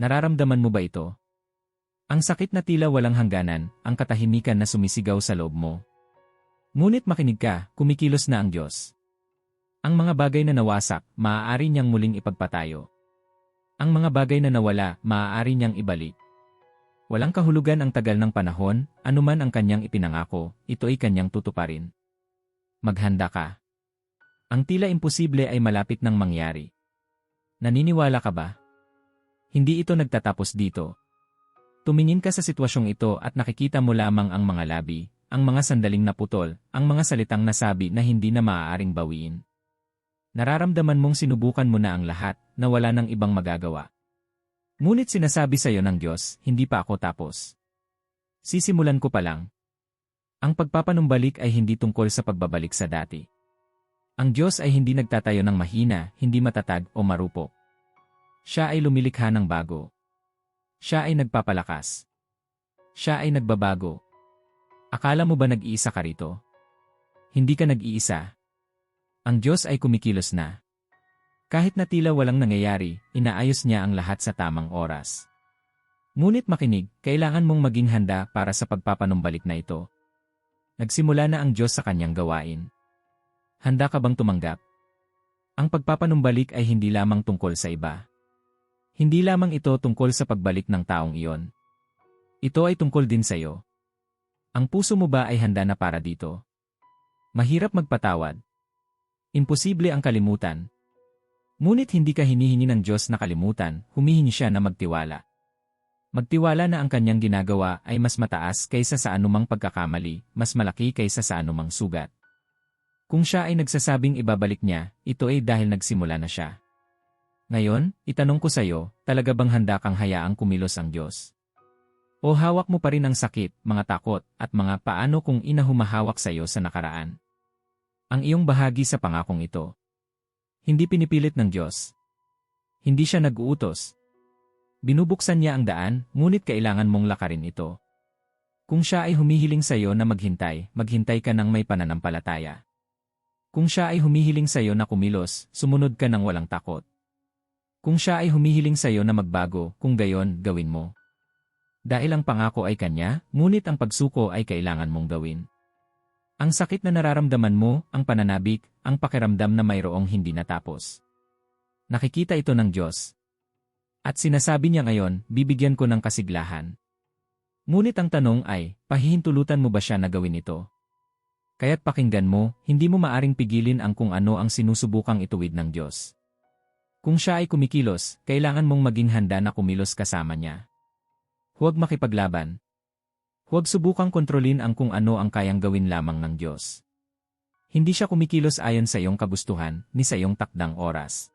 Nararamdaman mo ba ito? Ang sakit na tila walang hangganan, ang katahimikan na sumisigaw sa loob mo. Ngunit makinig ka, kumikilos na ang Diyos. Ang mga bagay na nawasak, maaari niyang muling ipagpatayo. Ang mga bagay na nawala, maaari niyang ibalik. Walang kahulugan ang tagal ng panahon, anuman ang kanyang ipinangako, ito ay kanyang tutuparin. Maghanda ka. Ang tila imposible ay malapit ng mangyari. Naniniwala ka ba? Hindi ito nagtatapos dito. Tumingin ka sa sitwasyong ito at nakikita mo lamang ang mga labi, ang mga sandaling naputol, ang mga salitang nasabi na hindi na maaaring bawiin. Nararamdaman mong sinubukan mo na ang lahat, na wala nang ibang magagawa. Ngunit sinasabi sa iyo ng Diyos, hindi pa ako tapos. Sisimulan ko pa lang. Ang pagpapanumbalik ay hindi tungkol sa pagbabalik sa dati. Ang Diyos ay hindi nagtatayo ng mahina, hindi matatag o marupok. Siya ay lumilikha ng bago. Siya ay nagpapalakas. Siya ay nagbabago. Akala mo ba nag-iisa ka rito? Hindi ka nag-iisa. Ang Diyos ay kumikilos na. Kahit na tila walang nangyayari, inaayos niya ang lahat sa tamang oras. Ngunit makinig, kailangan mong maging handa para sa pagpapanumbalik na ito. Nagsimula na ang Diyos sa kanyang gawain. Handa ka bang tumanggap? Ang pagpapanumbalik ay hindi lamang tungkol sa iba. Hindi lamang ito tungkol sa pagbalik ng taong iyon. Ito ay tungkol din sa iyo. Ang puso mo ba ay handa na para dito? Mahirap magpatawad. Imposible ang kalimutan. Ngunit hindi ka hinihingi ng Diyos na kalimutan, humihingi siya na magtiwala. Magtiwala na ang kanyang ginagawa ay mas mataas kaysa sa anumang pagkakamali, mas malaki kaysa sa anumang sugat. Kung siya ay nagsasabing ibabalik niya, ito ay dahil nagsimula na siya. Ngayon, itanong ko sa iyo, talaga bang handa kang hayaang kumilos ang Diyos? O hawak mo pa rin ang sakit, mga takot, at mga paano kung inahumahawak sa iyo sa nakaraan? Ang iyong bahagi sa pangakong ito. Hindi pinipilit ng Diyos. Hindi siya nag-uutos. Binubuksan niya ang daan, ngunit kailangan mong lakarin ito. Kung siya ay humihiling sa iyo na maghintay, maghintay ka ng may pananampalataya. Kung siya ay humihiling sa iyo na kumilos, sumunod ka ng walang takot. Kung siya ay humihiling sa iyo na magbago, kung gayon, gawin mo. Dahil ang pangako ay kanya, ngunit ang pagsuko ay kailangan mong gawin. Ang sakit na nararamdaman mo, ang pananabik, ang pakiramdam na mayroong hindi natapos. Nakikita ito ng Diyos. At sinasabi niya ngayon, bibigyan ko ng kasiglahan. Ngunit ang tanong ay, pahihintulutan mo ba siya na gawin ito? Kaya't pakinggan mo, hindi mo maaring pigilin ang kung ano ang sinusubukang ituwid ng Diyos. Kung siya ay kumikilos, kailangan mong maging handa na kumilos kasama niya. Huwag makipaglaban. Huwag subukang kontrolin ang kung ano ang kayang gawin lamang ng Diyos. Hindi siya kumikilos ayon sa iyong kagustuhan, ni sa iyong takdang oras.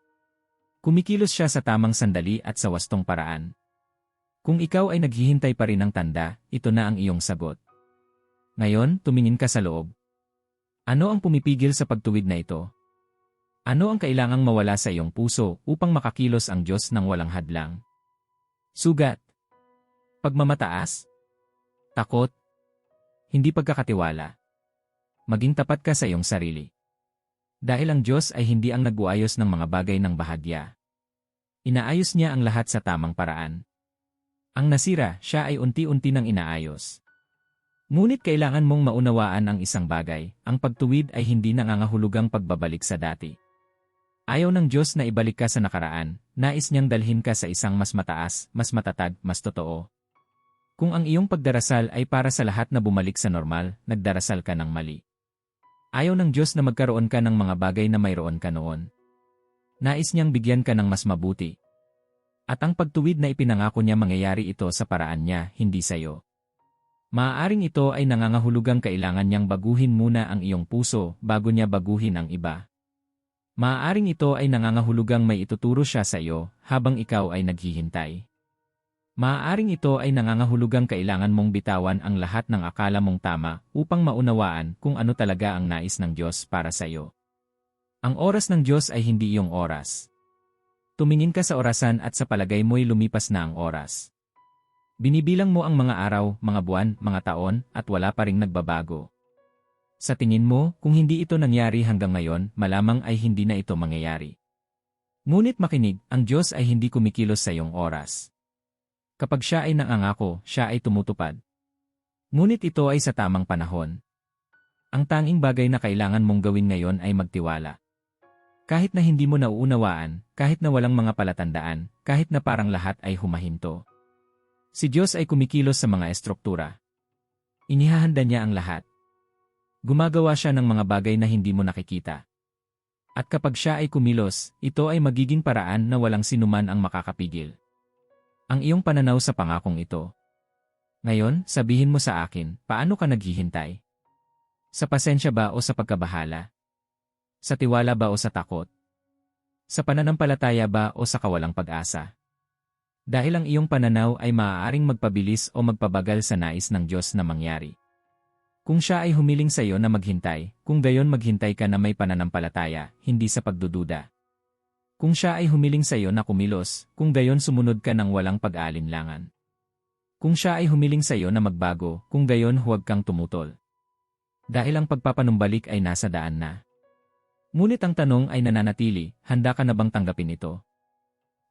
Kumikilos siya sa tamang sandali at sa wastong paraan. Kung ikaw ay naghihintay pa rin ng tanda, ito na ang iyong sagot. Ngayon, tumingin ka sa loob. Ano ang pumipigil sa pagtuwid na ito? Ano ang kailangang mawala sa iyong puso upang makakilos ang Diyos ng walang hadlang? Sugat. Pagmamataas. Takot. Hindi pagkakatiwala. Maging tapat ka sa iyong sarili. Dahil ang Diyos ay hindi ang nagbuayos ng mga bagay ng bahagya. Inaayos niya ang lahat sa tamang paraan. Ang nasira, siya ay unti-unti nang inaayos. Ngunit kailangan mong maunawaan ang isang bagay, ang pagtuwid ay hindi nangangahulugang pagbabalik sa dati. Ayaw ng Diyos na ibalik ka sa nakaraan, nais niyang dalhin ka sa isang mas mataas, mas matatag, mas totoo. Kung ang iyong pagdarasal ay para sa lahat na bumalik sa normal, nagdarasal ka ng mali. Ayaw ng Diyos na magkaroon ka ng mga bagay na mayroon ka noon. Nais niyang bigyan ka ng mas mabuti. At ang pagtuwid na ipinangako niya mangyayari ito sa paraan niya, hindi sa iyo. Maaaring ito ay nangangahulugang kailangan niyang baguhin muna ang iyong puso bago niya baguhin ang iba. Maaaring ito ay nangangahulugang may ituturo siya sa iyo habang ikaw ay naghihintay. Maaaring ito ay nangangahulugang kailangan mong bitawan ang lahat ng akala mong tama upang maunawaan kung ano talaga ang nais ng Diyos para sa iyo. Ang oras ng Diyos ay hindi iyong oras. Tumingin ka sa orasan at sa palagay mo'y lumipas na ang oras. Binibilang mo ang mga araw, mga buwan, mga taon, at wala pa ring nagbabago. Sa tingin mo, kung hindi ito nangyari hanggang ngayon, malamang ay hindi na ito mangyayari. Ngunit makinig, ang Diyos ay hindi kumikilos sa iyong oras. Kapag siya ay nangangako, siya ay tumutupad. Ngunit ito ay sa tamang panahon. Ang tanging bagay na kailangan mong gawin ngayon ay magtiwala. Kahit na hindi mo nauunawaan, kahit na walang mga palatandaan, kahit na parang lahat ay humahinto. Si Diyos ay kumikilos sa mga estruktura. Inihahanda niya ang lahat. Gumagawa siya ng mga bagay na hindi mo nakikita. At kapag siya ay kumilos, ito ay magiging paraan na walang sinuman ang makakapigil. Ang iyong pananaw sa pangakong ito. Ngayon, sabihin mo sa akin, paano ka naghihintay? Sa pasensya ba o sa pagkabahala? Sa tiwala ba o sa takot? Sa pananampalataya ba o sa kawalang pag-asa? Dahil ang iyong pananaw ay maaaring magpabilis o magpabagal sa nais ng Diyos na mangyari. Kung siya ay humiling sa iyo na maghintay, kung gayon maghintay ka na may pananampalataya, hindi sa pagdududa. Kung siya ay humiling sa iyo na kumilos, kung gayon sumunod ka ng walang pag-aalinlangan. Kung siya ay humiling sa iyo na magbago, kung gayon huwag kang tumutol. Dahil ang pagpapanumbalik ay nasa daan na. Ngunit ang tanong ay nananatili, handa ka na bang tanggapin ito?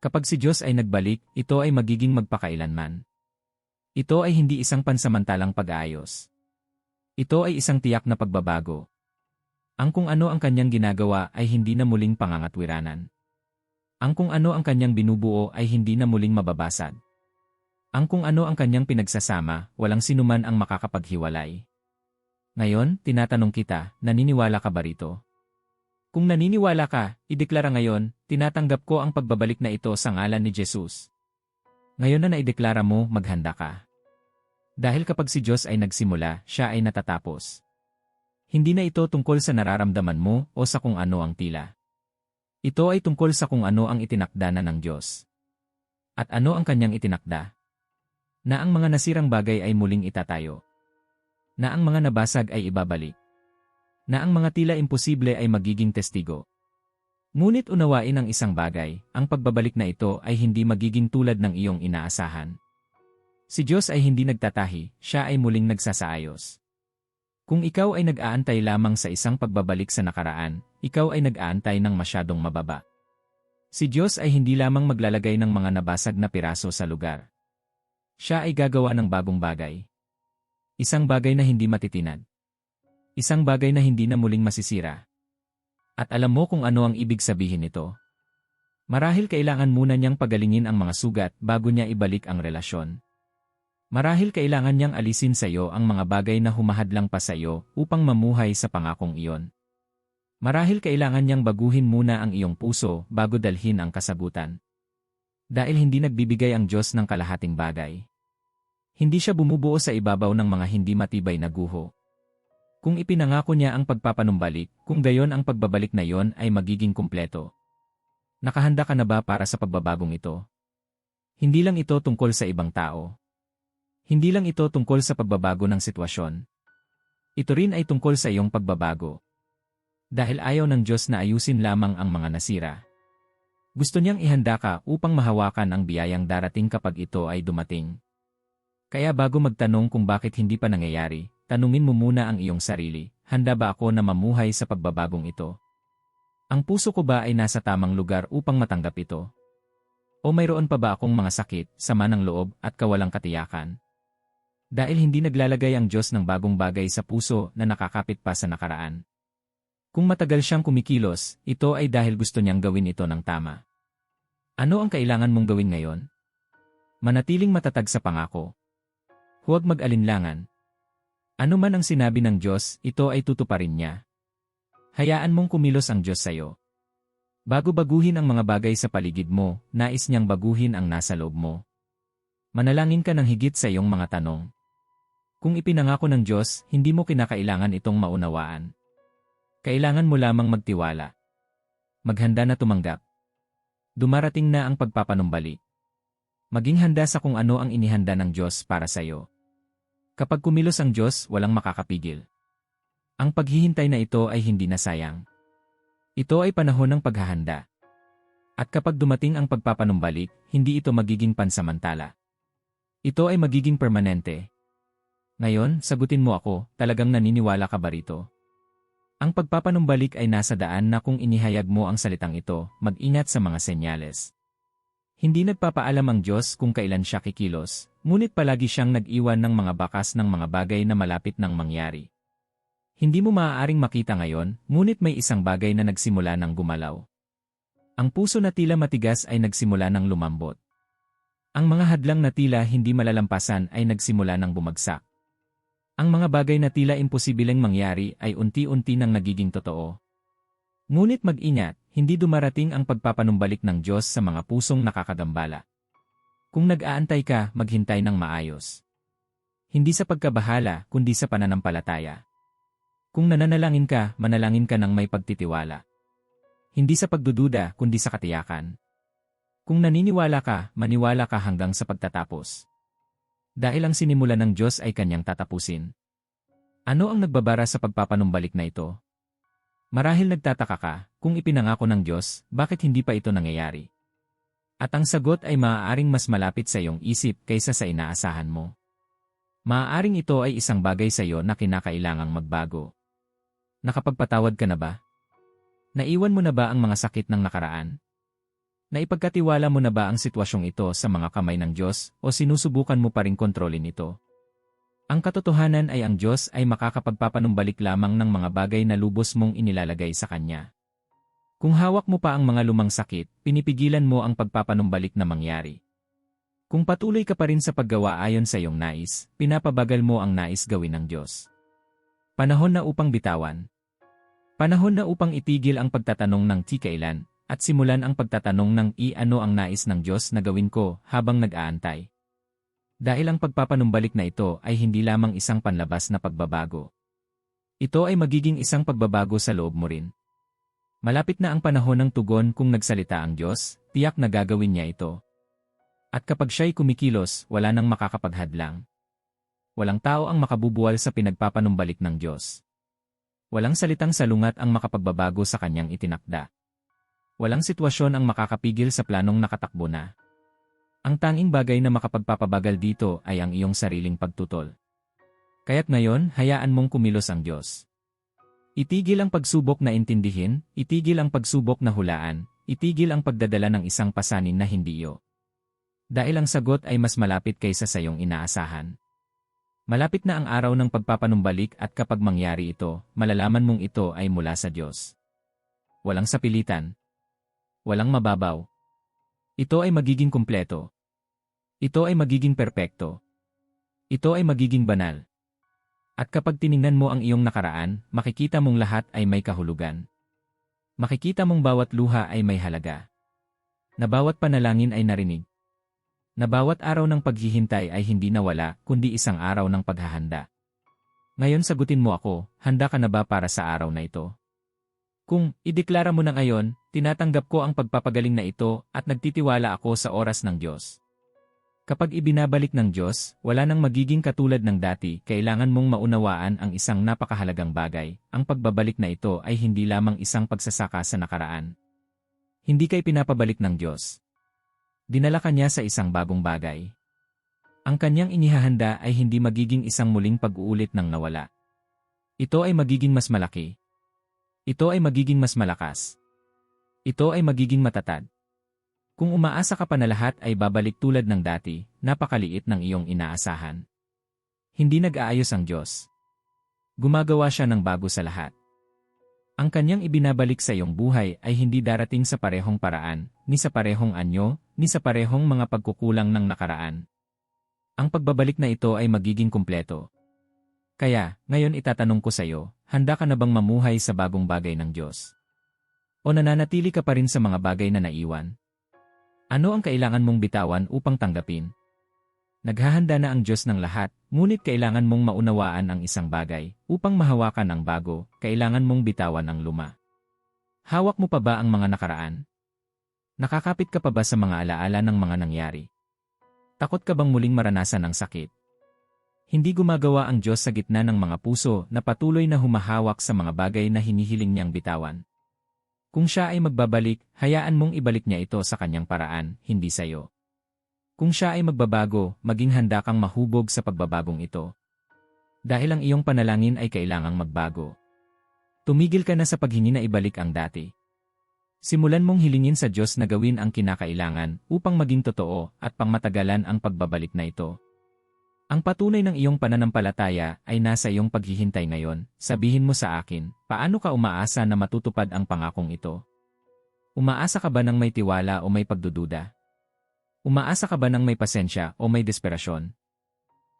Kapag si Diyos ay nagbalik, ito ay magiging magpakailanman. Ito ay hindi isang pansamantalang pag-aayos. Ito ay isang tiyak na pagbabago. Ang kung ano ang kanyang ginagawa ay hindi na muling pangangatwiranan. Ang kung ano ang kanyang binubuo ay hindi na muling mababasag. Ang kung ano ang kanyang pinagsasama, walang sinuman ang makakapaghiwalay. Ngayon, tinatanong kita, naniniwala ka ba rito? Kung naniniwala ka, ideklara ngayon, tinatanggap ko ang pagbabalik na ito sa ngalan ni Jesus. Ngayon na naideklara mo, maghanda ka. Dahil kapag si Diyos ay nagsimula, siya ay natatapos. Hindi na ito tungkol sa nararamdaman mo o sa kung ano ang tila. Ito ay tungkol sa kung ano ang itinakda na ng Diyos. At ano ang kanyang itinakda? Na ang mga nasirang bagay ay muling itatayo. Na ang mga nabasag ay ibabalik. Na ang mga tila imposible ay magiging testigo. Ngunit unawain ang isang bagay, ang pagbabalik na ito ay hindi magiging tulad ng iyong inaasahan. Si Diyos ay hindi nagtatahi, siya ay muling nagsasaayos. Kung ikaw ay nag-aantay lamang sa isang pagbabalik sa nakaraan, ikaw ay nag-aantay ng masyadong mababa. Si Diyos ay hindi lamang maglalagay ng mga nabasag na piraso sa lugar. Siya ay gagawa ng bagong bagay. Isang bagay na hindi matitinad. Isang bagay na hindi na muling masisira. At alam mo kung ano ang ibig sabihin nito. Marahil kailangan muna niyang pagalingin ang mga sugat bago niya ibalik ang relasyon. Marahil kailangan niyang alisin sa iyo ang mga bagay na humahadlang pa sa iyo upang mamuhay sa pangakong iyon. Marahil kailangan niyang baguhin muna ang iyong puso bago dalhin ang kasagutan. Dahil hindi nagbibigay ang Diyos ng kalahating bagay. Hindi siya bumubuo sa ibabaw ng mga hindi matibay na guho. Kung ipinangako niya ang pagpapanumbalik, kung gayon ang pagbabalik na iyon ay magiging kumpleto. Nakahanda ka na ba para sa pagbabagong ito? Hindi lang ito tungkol sa ibang tao. Hindi lang ito tungkol sa pagbabago ng sitwasyon. Ito rin ay tungkol sa iyong pagbabago. Dahil ayaw ng Diyos na ayusin lamang ang mga nasira. Gusto niyang ihanda ka upang mahawakan ang biyayang darating kapag ito ay dumating. Kaya bago magtanong kung bakit hindi pa nangyayari, tanungin mo muna ang iyong sarili, handa ba ako na mamuhay sa pagbabagong ito? Ang puso ko ba ay nasa tamang lugar upang matanggap ito? O mayroon pa ba akong mga sakit, sama ng loob at kawalang katiyakan? Dahil hindi naglalagay ang Diyos ng bagong bagay sa puso na nakakapit pa sa nakaraan. Kung matagal siyang kumikilos, ito ay dahil gusto niyang gawin ito ng tama. Ano ang kailangan mong gawin ngayon? Manatiling matatag sa pangako. Huwag mag-alinlangan. Ano man ang sinabi ng Diyos, ito ay tutuparin niya. Hayaan mong kumilos ang Diyos sa iyo. Bago baguhin ang mga bagay sa paligid mo, nais niyang baguhin ang nasa loob mo. Manalangin ka ng higit sa iyong mga tanong. Kung ipinangako ng Diyos, hindi mo kinakailangan itong maunawaan. Kailangan mo lamang magtiwala. Maghanda na tumanggap. Dumarating na ang pagpapanumbalik. Maging handa sa kung ano ang inihanda ng Diyos para sa iyo. Kapag kumilos ang Diyos, walang makakapigil. Ang paghihintay na ito ay hindi na sayang. Ito ay panahon ng paghahanda. At kapag dumating ang pagpapanumbalik, hindi ito magiging pansamantala. Ito ay magiging permanente, ngayon, sagutin mo ako, talagang naniniwala ka ba rito? Ang pagpapanumbalik ay nasa daan na kung inihayag mo ang salitang ito, mag-ingat sa mga senyales. Hindi nagpapaalam ang Diyos kung kailan siya kikilos, ngunit palagi siyang nag-iwan ng mga bakas ng mga bagay na malapit ng mangyari. Hindi mo maaaring makita ngayon, ngunit may isang bagay na nagsimula ng gumalaw. Ang puso na tila matigas ay nagsimula ng lumambot. Ang mga hadlang na tila hindi malalampasan ay nagsimula ng bumagsak. Ang mga bagay na tila imposibileng mangyari ay unti-unti nang nagiging totoo. Ngunit mag-ingat, hindi dumarating ang pagpapanumbalik ng Diyos sa mga pusong nakakagambala. Kung nag-aantay ka, maghintay ng maayos. Hindi sa pagkabahala, kundi sa pananampalataya. Kung nananalangin ka, manalangin ka ng may pagtitiwala. Hindi sa pagdududa, kundi sa katiyakan. Kung naniniwala ka, maniwala ka hanggang sa pagtatapos. Dahil ang sinimula ng Diyos ay kanyang tatapusin. Ano ang nagbabara sa pagpapanumbalik na ito? Marahil nagtataka ka, kung ipinangako ng Diyos, bakit hindi pa ito nangyayari? At ang sagot ay maaaring mas malapit sa iyong isip kaysa sa inaasahan mo. Maaaring ito ay isang bagay sa iyo na kinakailangang magbago. Nakapagpatawad ka na ba? Naiwan mo na ba ang mga sakit ng nakaraan? Naipagkatiwala mo na ba ang sitwasyong ito sa mga kamay ng Diyos o sinusubukan mo pa rin kontrolin ito? Ang katotohanan ay ang Diyos ay makakapagpapanumbalik lamang ng mga bagay na lubos mong inilalagay sa Kanya. Kung hawak mo pa ang mga lumang sakit, pinipigilan mo ang pagpapanumbalik na mangyari. Kung patuloy ka pa rin sa paggawa ayon sa iyong nais, pinapabagal mo ang nais gawin ng Diyos. Panahon na upang bitawan, Panahon na upang itigil ang pagtatanong ng tikailan, at simulan ang pagtatanong ng i-ano ang nais ng Diyos na gawin ko habang nag-aantay. Dahil ang pagpapanumbalik na ito ay hindi lamang isang panlabas na pagbabago. Ito ay magiging isang pagbabago sa loob mo rin. Malapit na ang panahon ng tugon kung nagsalita ang Diyos, tiyak na gagawin niya ito. At kapag siya'y kumikilos, wala nang makakapaghadlang. Walang tao ang makabubuwal sa pinagpapanumbalik ng Diyos. Walang salitang salungat ang makapagbabago sa kanyang itinakda. Walang sitwasyon ang makakapigil sa planong nakatakbo na. Ang tanging bagay na makapagpapabagal dito ay ang iyong sariling pagtutol. Kaya't ngayon, hayaan mong kumilos ang Diyos. Itigil ang pagsubok na intindihin, itigil ang pagsubok na hulaan, itigil ang pagdadala ng isang pasanin na hindi iyo. Dahil ang sagot ay mas malapit kaysa sa iyong inaasahan. Malapit na ang araw ng pagpapanumbalik at kapag mangyari ito, malalaman mong ito ay mula sa Diyos. Walang sapilitan. Walang mababaw. Ito ay magiging kumpleto. Ito ay magiging perpekto. Ito ay magiging banal. At kapag tiningnan mo ang iyong nakaraan, makikita mong lahat ay may kahulugan. Makikita mong bawat luha ay may halaga. Na bawat panalangin ay narinig na bawat araw ng paghihintay ay hindi nawala, kundi isang araw ng paghahanda. Ngayon sagutin mo ako, handa ka na ba para sa araw na ito? Kung ideklara mo na ngayon, tinatanggap ko ang pagpapagaling na ito at nagtitiwala ako sa oras ng Diyos. Kapag ibinabalik ng Diyos, wala nang magiging katulad ng dati, kailangan mong maunawaan ang isang napakahalagang bagay. Ang pagbabalik na ito ay hindi lamang isang pagsasaka sa nakaraan. Hindi kay pinapabalik ng Diyos. Dinala kanya sa isang bagong bagay. Ang kanyang inihahanda ay hindi magiging isang muling pag-uulit ng nawala. Ito ay magiging mas malaki. Ito ay magiging mas malakas. Ito ay magiging matatag. Kung umaasa ka pa na lahat ay babalik tulad ng dati, napakaliit ng iyong inaasahan. Hindi nag-aayos ang Diyos. Gumagawa siya ng bago sa lahat. Ang kanyang ibinabalik sa iyong buhay ay hindi darating sa parehong paraan, ni sa parehong anyo, ni sa parehong mga pagkukulang ng nakaraan. Ang pagbabalik na ito ay magiging kumpleto. Kaya, ngayon itatanong ko sa iyo, handa ka na bang mamuhay sa bagong bagay ng Diyos? O nananatili ka pa rin sa mga bagay na naiwan? Ano ang kailangan mong bitawan upang tanggapin? Naghahanda na ang Diyos ng lahat, ngunit kailangan mong maunawaan ang isang bagay. Upang mahawakan ang bago, kailangan mong bitawan ang luma. Hawak mo pa ba ang mga nakaraan? Nakakapit ka pa ba sa mga alaala ng mga nangyari? Takot ka bang muling maranasan ng sakit? Hindi gumagawa ang Diyos sa gitna ng mga puso na patuloy na humahawak sa mga bagay na hinihiling niyang bitawan. Kung siya ay magbabalik, hayaan mong ibalik niya ito sa kanyang paraan, hindi sa iyo. Kung siya ay magbabago, maging handa kang mahubog sa pagbabagong ito. Dahil ang iyong panalangin ay kailangang magbago. Tumigil ka na sa paghingi na ibalik ang dati. Simulan mong hilingin sa Diyos na gawin ang kinakailangan upang maging totoo at pangmatagalan ang pagbabalik na ito. Ang patunay ng iyong pananampalataya ay nasa iyong paghihintay ngayon. Sabihin mo sa akin, paano ka umaasa na matutupad ang pangakong ito? Umaasa ka ba ng may tiwala o may pagdududa? Umaasa ka ba ng may pasensya o may desperasyon?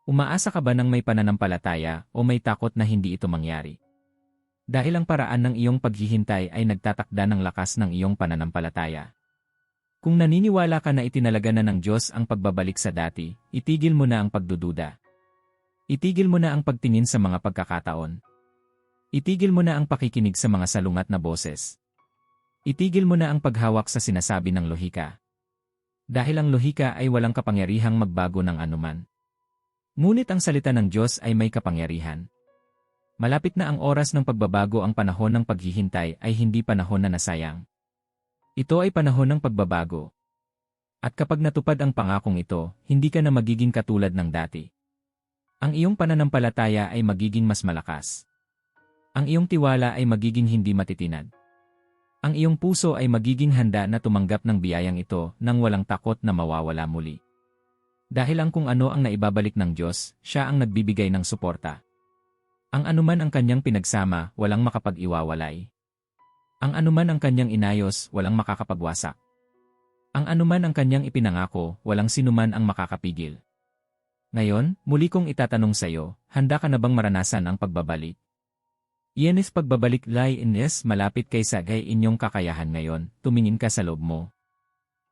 Umaasa ka ba ng may pananampalataya o may takot na hindi ito mangyari? Dahil ang paraan ng iyong paghihintay ay nagtatakda ng lakas ng iyong pananampalataya. Kung naniniwala ka na itinalaga na ng Diyos ang pagbabalik sa dati, itigil mo na ang pagdududa. Itigil mo na ang pagtingin sa mga pagkakataon. Itigil mo na ang pakikinig sa mga salungat na boses. Itigil mo na ang paghawak sa sinasabi ng lohika. Dahil ang lohika ay walang kapangyarihang magbago ng anuman. Ngunit ang salita ng Diyos ay may kapangyarihan. Malapit na ang oras ng pagbabago ang panahon ng paghihintay ay hindi panahon na nasayang. Ito ay panahon ng pagbabago. At kapag natupad ang pangakong ito, hindi ka na magiging katulad ng dati. Ang iyong pananampalataya ay magiging mas malakas. Ang iyong tiwala ay magiging hindi matitinad. Ang iyong puso ay magiging handa na tumanggap ng biyayang ito nang walang takot na mawawala muli. Dahil ang kung ano ang naibabalik ng Diyos, siya ang nagbibigay ng suporta. Ang anuman ang kanyang pinagsama, walang makapag-iwawalay. Ang anuman ang kanyang inayos, walang makakapagwasak. Ang anuman ang kanyang ipinangako, walang sinuman ang makakapigil. Ngayon, muli kong itatanong sa iyo, handa ka na bang maranasan ang pagbabalik? Yenes pagbabalik lay ines malapit kay sagay inyong kakayahan ngayon, tumingin ka sa loob mo.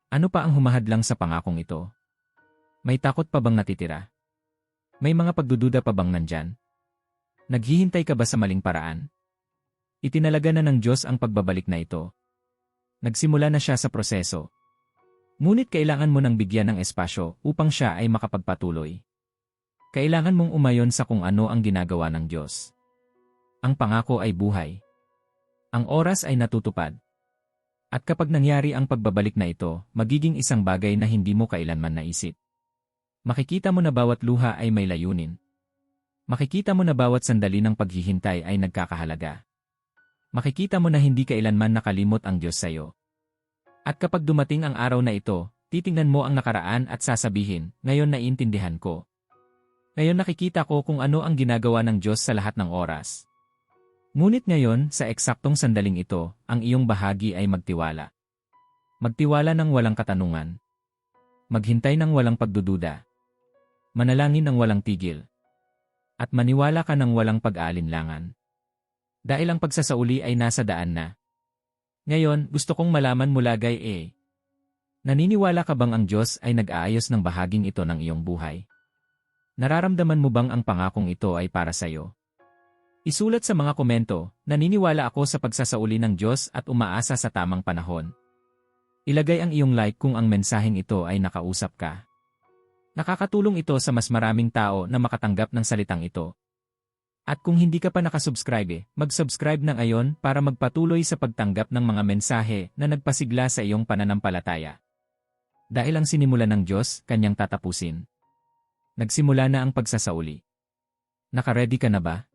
Ano pa ang humahadlang sa pangakong ito? May takot pa bang natitira? May mga pagdududa pa bang nandyan? Naghihintay ka ba sa maling paraan? Itinalaga na ng Diyos ang pagbabalik na ito. Nagsimula na siya sa proseso. Ngunit kailangan mo nang bigyan ng espasyo upang siya ay makapagpatuloy. Kailangan mong umayon sa kung ano ang ginagawa ng Diyos. Ang pangako ay buhay. Ang oras ay natutupad. At kapag nangyari ang pagbabalik na ito, magiging isang bagay na hindi mo kailanman naisip. Makikita mo na bawat luha ay may layunin. Makikita mo na bawat sandali ng paghihintay ay nagkakahalaga makikita mo na hindi kailanman nakalimot ang Diyos sa iyo. At kapag dumating ang araw na ito, titingnan mo ang nakaraan at sasabihin, ngayon naiintindihan ko. Ngayon nakikita ko kung ano ang ginagawa ng Diyos sa lahat ng oras. Ngunit ngayon, sa eksaktong sandaling ito, ang iyong bahagi ay magtiwala. Magtiwala ng walang katanungan. Maghintay ng walang pagdududa. Manalangin ng walang tigil. At maniwala ka ng walang pag-aalinlangan. Dahil ang pagsasauli ay nasa daan na. Ngayon, gusto kong malaman mula gay A. Naniniwala ka bang ang Diyos ay nag-aayos ng bahaging ito ng iyong buhay? Nararamdaman mo bang ang pangakong ito ay para sa iyo? Isulat sa mga komento, naniniwala ako sa pagsasauli ng Diyos at umaasa sa tamang panahon. Ilagay ang iyong like kung ang mensaheng ito ay nakausap ka. Nakakatulong ito sa mas maraming tao na makatanggap ng salitang ito. At kung hindi ka pa nakasubscribe, mag-subscribe na ngayon para magpatuloy sa pagtanggap ng mga mensahe na nagpasigla sa iyong pananampalataya. Dahil ang sinimula ng Diyos, kanyang tatapusin. Nagsimula na ang pagsasauli. Nakaredy ka na ba?